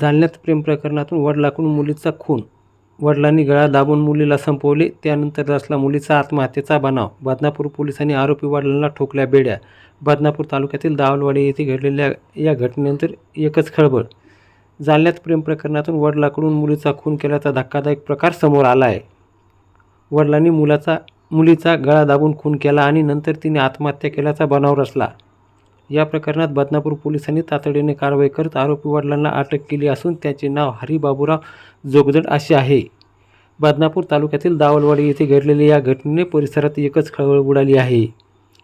जालन्यात प्रेम प्रकरणातून वडिलाकडून मुलीचा खून. वडिलांनी गळा दाबून मुलीला संपवले. त्यानंतर रचला मुलीचा आत्महत्येचा बनाव. बदनापूर पोलिसांनी आरोपी वडिलांना ठोकल्या बेड्या. बदनापूर तालुक्यातील दावलवाडी येथे घडलेल्या या घटनेनंतर एकच खळबळ. जालन्यात प्रेम प्रकरणातून वडिलाकडून मुलीचा खून केल्याचा धक्कादायक प्रकार समोर आला आहे. वडिलांनी मुलाचा मुलीचा गळा दाबून खून केला आणि नंतर तिने आत्महत्या केल्याचा बनाव रचला. या प्रकरणात बदनापूर पोलिसांनी तातडीने कारवाई करत आरोपी वडिलांना अटक केली असून त्याचे नाव हरी बाबूराव जोगदंड असे आहे. बदनापूर तालुक्यातील दावलवाडी येथे घडलेल्या या घटनेने परिसरात एकच खळबळ उडाली आहे.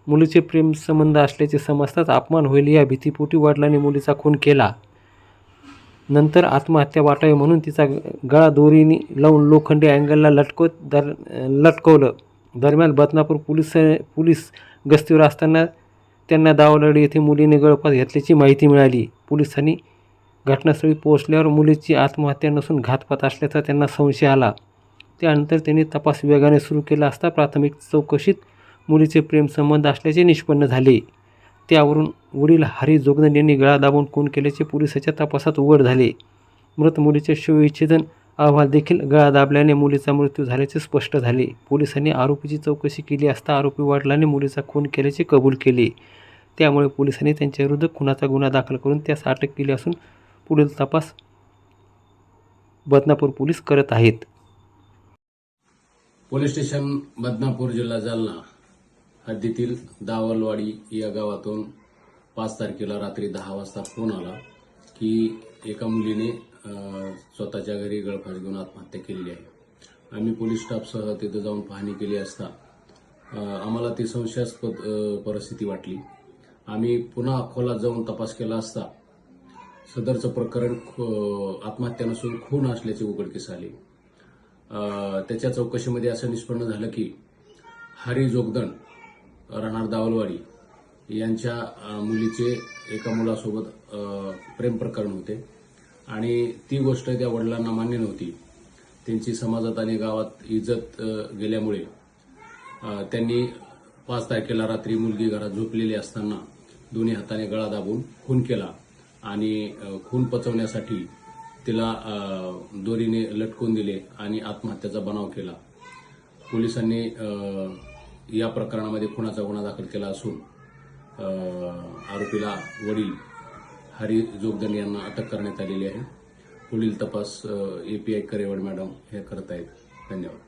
मुलीचे प्रेमसंबंध असल्याचे समजताच अपमान होईल या भीतीपोटी वडिलांनी मुलीचा खून केला. नंतर आत्महत्या वाटावी म्हणून तिचा गळा दोरीने लावून लोखंडी अँगलला लटकवत दर लटकवलं. दरम्यान बदनापूर पोलीस पोलीस गस्तीवर असताना त्यांना दावलवाडी येथे मुलीने गळफास घेतल्याची माहिती मिळाली. पोलिसांनी घटनास्थळी पोहोचल्यावर मुलीची आत्महत्या नसून घातपात असल्याचा त्यांना संशय आला. त्यानंतर त्यांनी तपास वेगाने सुरू केला असता प्राथमिक चौकशीत मुलीचे प्रेमसंबंध असल्याचे निष्पन्न झाले. त्यावरून वडील हरी जोगदंड यांनी गळा दाबून खून केल्याचे पोलिसाच्या तपासात उघड झाले. मृत मुलीचे शवविच्छेदन अहवाल देखील गळा दाबल्याने मुलीचा मृत्यू झाल्याचे स्पष्ट झाले. पोलिसांनी आरोपीची चौकशी केली असता आरोपी वडिलांनी मुलीचा खून केल्याचे कबूल केले. त्यामुळे पोलिसांनी त्यांच्याविरुद्ध खुनाचा गुन्हा दाखल करून त्यास अटक केली असून पुढील तपास बदनापूर पोलीस करत आहेत. पोलीस स्टेशन बदनापूर जिल्हा जालना हद्दीतील दावलवाडी या गावातून पाच तारखेला रात्री दहा वाजता फोन आला की एका मुलीने स्वतःच्या घरी गळफास घेऊन आत्महत्या केलेली आहे. आम्ही पोलीस स्टाफसह तिथं जाऊन पाहणी केली असता आम्हाला ती संशयास्पद परिस्थिती वाटली. आम्ही पुन्हा अकोला जाऊन तपास केला असता सदरचं प्रकरण खू- आत्महत्या नसून खून असल्याचे उघडकीस आले. त्याच्या चौकशीमध्ये असं निष्पन्न झालं की हरी जोगदंड राहणार दावलवाडी यांच्या मुलीचे एका मुलासोबत प्रेम प्रकरण होते. आणि ती गोष्ट त्या वडिलांना मान्य नव्हती. त्यांची समाजात आणि गावात इज्जत गेल्यामुळे त्यांनी पाच तारखेला रात्री मुलगी घरात झोपलेली असताना दोन्ही हाताने गळा दाबून खून केला आणि खून पचवण्यासाठी तिला दोरीने लटकून दिले आणि आत्महत्याचा बनाव केला. पोलिसांनी या प्रकरणामध्ये खुनाचा गुन्हा दाखल केला असून आरोपीला वडील हरी जोगदंड यांना अटक करण्यात आलेली आहे. पुढील तपास U P I Karewad madam हे करत आहेत धन्यवाद.